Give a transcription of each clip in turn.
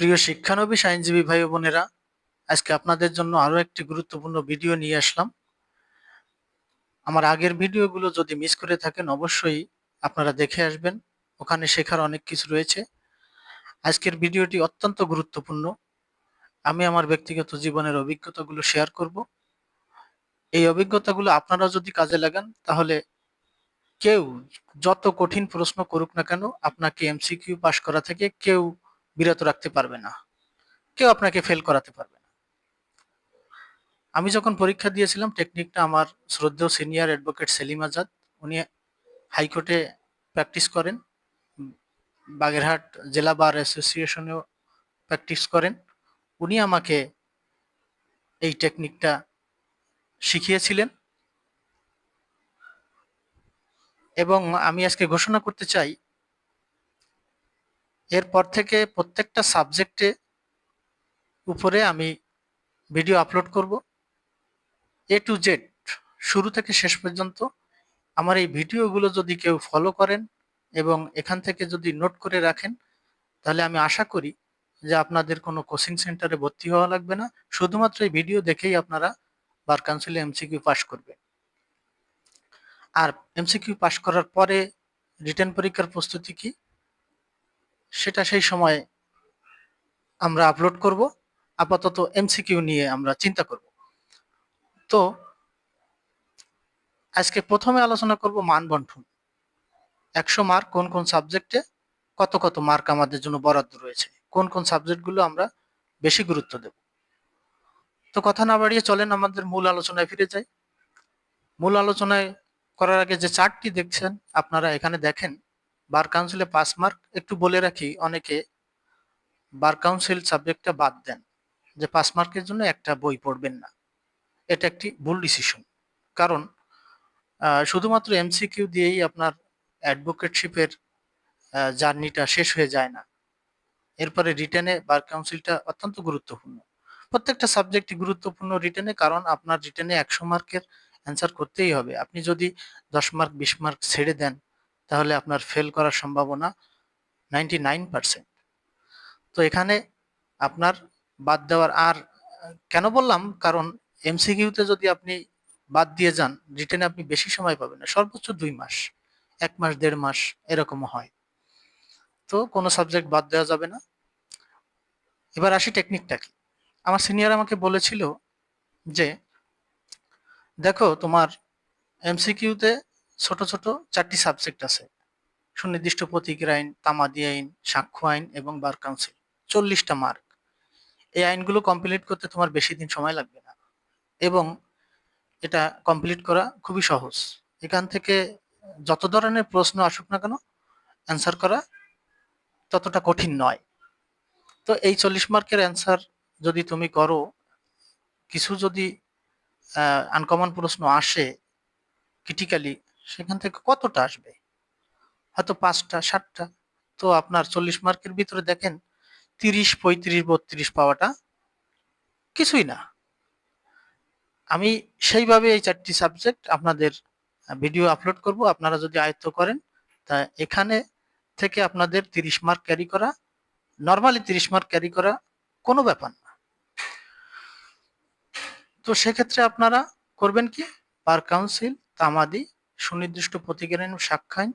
প্রিয় শিক্ষানবিশ আইনজীবী ভাই বোনেরা, আজকে আপনাদের জন্য আরও একটি গুরুত্বপূর্ণ ভিডিও নিয়ে আসলাম। আমার আগের ভিডিওগুলো যদি মিস করে থাকেন, অবশ্যই আপনারা দেখে আসবেন। ওখানে শেখার অনেক কিছু রয়েছে। আজকের ভিডিওটি অত্যন্ত গুরুত্বপূর্ণ। আমি আমার ব্যক্তিগত জীবনের অভিজ্ঞতাগুলো শেয়ার করব। এই অভিজ্ঞতাগুলো আপনারা যদি কাজে লাগান, তাহলে কেউ যত কঠিন প্রশ্ন করুক না কেন, আপনাকে এমসিকিউ পাশ করা থেকে কেউ বিরত রাখতে পারবে না। কেউ আপনাকে ফেল করাতে পারবে না। আমি যখন পরীক্ষা দিয়েছিলাম টেকনিকটা আমার শ্রদ্ধেয় সিনিয়র অ্যাডভোকেট সেলিম আজাদ, উনি হাইকোর্টে প্র্যাকটিস করেন। বাগেরহাট জেলা বার অ্যাসোসিয়েশনেও প্র্যাকটিস করেন। উনি আমাকে এই টেকনিকটা শিখিয়েছিলেন। এবং আমি আজকে ঘোষণা করতে চাই এরপর থেকে প্রত্যেকটা সাবজেক্টে উপরে আমি ভিডিও আপলোড করব। এ টু জেড শুরু থেকে শেষ পর্যন্ত আমার এই ভিডিওগুলো যদি কেউ ফলো করেন এবং এখান থেকে যদি নোট করে রাখেন, তাহলে আমি আশা করি যে আপনাদের কোনো কোচিং সেন্টারে ভর্তি হওয়া লাগবে না। শুধুমাত্র এই ভিডিও দেখেই আপনারা বার কাউন্সিলে এমসিকিউ পাস করবে আর এমসিকিউ পাস করার পরে রিটার্ন পরীক্ষার প্রস্তুতি কি? সেটা সেই সময় আমরা আপলোড করব। আপাতত এমসিকিউ নিয়ে আমরা চিন্তা করব। তো আজকে প্রথমে আলোচনা করব মান বন্টন। একশো মার্ক কোন কোন সাবজেক্টে কত কত মার্ক আমাদের জন্য বরাদ্দ রয়েছে। কোন কোন সাবজেক্টগুলো আমরা বেশি গুরুত্ব দেব। তো কথা না বাড়িয়ে চলেন আমাদের মূল আলোচনায় ফিরে যাই। মূল আলোচনায় করার আগে যে চার্টটি দেখছেন, আপনারা এখানে দেখেন। বার কাউন্সিলে পাস মার্ক, একটু বলে রাখি, অনেকে বার কাউন্সিল সাবজেক্টটা বাদ দেন যে পাস মার্কের জন্য একটা বই পড়বেন না। এটা একটি ভুল ডিসিশন কারণ শুধুমাত্র এমসিকিউ দিয়েই আপনার অ্যাডভোকেটশিপের জার্নিটা শেষ হয়ে যায় না। এরপরে রিটেনে বার কাউন্সিলটা অত্যন্ত গুরুত্বপূর্ণ। প্রত্যেকটা সাবজেক্টই গুরুত্বপূর্ণ রিটেনে কারণ আপনার রিটেনে একশো মার্কের অ্যান্সার করতেই হবে। আপনি যদি দশ মার্ক, বিশ মার্ক ছেড়ে দেন তাহলে আপনার ফেল করার সম্ভাবনা নাইনটি তো এখানে আপনার বাদ দেওয়ার আর কেন বললাম? কারণ এমসিকিউতে যদি আপনি বাদ দিয়ে যান রিটেনে আপনি বেশি সময় পাবেন না, সর্বোচ্চ দুই মাস, এক মাস, দেড় মাস এরকম হয়। তো কোনো সাবজেক্ট বাদ দেওয়া যাবে না। এবার আসি টেকনিকটা কি। আমার সিনিয়র আমাকে বলেছিল যে, দেখো তোমার এমসিকিউতে ছোট ছোট চারটি সাবজেক্ট আছে। সুনির্দিষ্ট প্রতীকের আইন, তামাদি আইন, সাক্ষ্য আইন এবং বার কাউন্সিল চল্লিশটা মার্ক এই আইনগুলো কমপ্লিট করতে তোমার বেশি দিন সময় লাগবে না। এবং এটা কমপ্লিট করা খুবই সহজ। এখান থেকে যত ধরনের প্রশ্ন আসুক না কেন অ্যান্সার করা ততটা কঠিন নয়। তো এই চল্লিশ মার্কের অ্যান্সার যদি তুমি করো, কিছু যদি আনকমন প্রশ্ন আসে ক্রিটিক্যালি সেখান থেকে কতটা আসবে? হয়তো পাঁচটা, সাতটা। তো আপনার চল্লিশ মার্কের ভিতরে দেখেন, তিরিশ, পঁয়ত্রিশ, বত্রিশ পাওয়াটা কিছুই না। আমি সেইভাবে এই চারটি সাবজেক্ট আপনাদের ভিডিও আপলোড করব। আপনারা যদি আয়ত্ত করেন, তা এখানে থেকে আপনাদের তিরিশ মার্ক ক্যারি করা নর্মালি তিরিশ মার্ক ক্যারি করা কোনো ব্যাপার না। তো সেক্ষেত্রে আপনারা করবেন কি? পার কাউন্সিল তামাদি সুনির্দিষ্ট প্রতীকের আইন সাক্ষাইন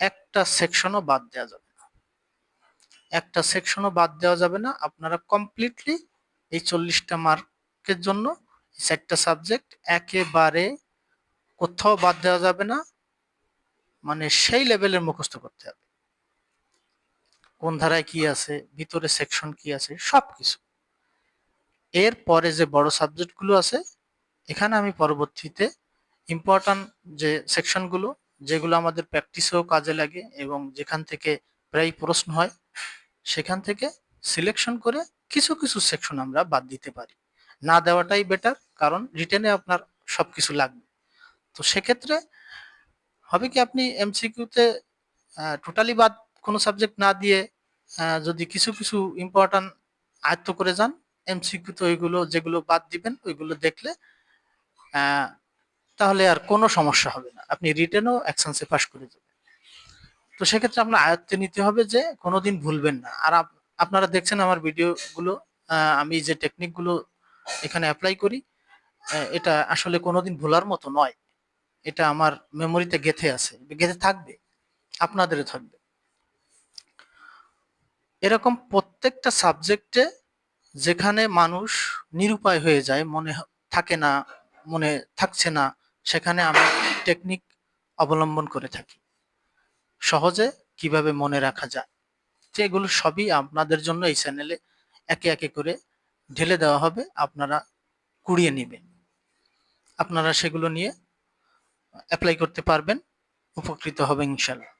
একটা সেকশনও বাদ দেওয়া যাবে না। একটা সেকশনও বাদ দেওয়া যাবে না। আপনারা কমপ্লিটলি এই চল্লিশটা মার্কের জন্য চারটা সাবজেক্ট একেবারে কোথাও বাদ দেওয়া যাবে না। মানে সেই লেভেলের মুখস্থ করতে হবে। কোন ধারায় কি আছে, ভিতরে সেকশন কি আছে সব কিছু এর পরে যে বড় সাবজেক্টগুলো আছে, এখানে আমি পরবর্তীতে ইম্পর্ট্যান্ট যে সেকশনগুলো যেগুলো আমাদের প্র্যাকটিসেও কাজে লাগে এবং যেখান থেকে প্রায় প্রশ্ন হয়, সেখান থেকে সিলেকশন করে কিছু কিছু সেকশন আমরা বাদ দিতে পারি। না দেওয়াটাই বেটার কারণ রিটেনে আপনার সব কিছু লাগবে। তো সেক্ষেত্রে হবে কি আপনি এমসিকিউতে টোটালি বাদ কোনো সাবজেক্ট না দিয়ে যদি কিছু কিছু ইম্পর্ট্যান্ট আয়ত্ত করে যান এমসিকিউতে ওইগুলো যেগুলো বাদ দিবেন, ওইগুলো দেখলে তাহলে আর কোনো সমস্যা হবে না। আপনি রিটেনও অ্যাকশনসে পাস করে যাবেন। তো সেক্ষেত্রে আপনার আয়ত্তে নিতে হবে যে কোনোদিন ভুলবেন না। আর আপনারা দেখছেন আমার ভিডিওগুলো আমি যে টেকনিকগুলো এখানে অ্যাপ্লাই করি এটা আসলে কোনোদিন ভোলার মতো নয়। এটা আমার মেমোরিতে গেথে আছে, গেথে থাকবে, আপনাদেরও থাকবে। এরকম প্রত্যেকটা সাবজেক্টে যেখানে মানুষ নিরুপায় হয়ে যায়, মনে থাকে না, মনে থাকছে না সেখানে আমি টেকনিক অবলম্বন করে থাকি। সহজে কীভাবে মনে রাখা যায়? যেগুলো সবই আপনাদের জন্য এই চ্যানেলে একে একে করে ঢেলে দেওয়া হবে, আপনারা কুড়িয়ে নেবেন। আপনারা সেগুলো নিয়ে অ্যাপ্লাই করতে পারবেন, উপকৃত হবে ইনশাল্লাহ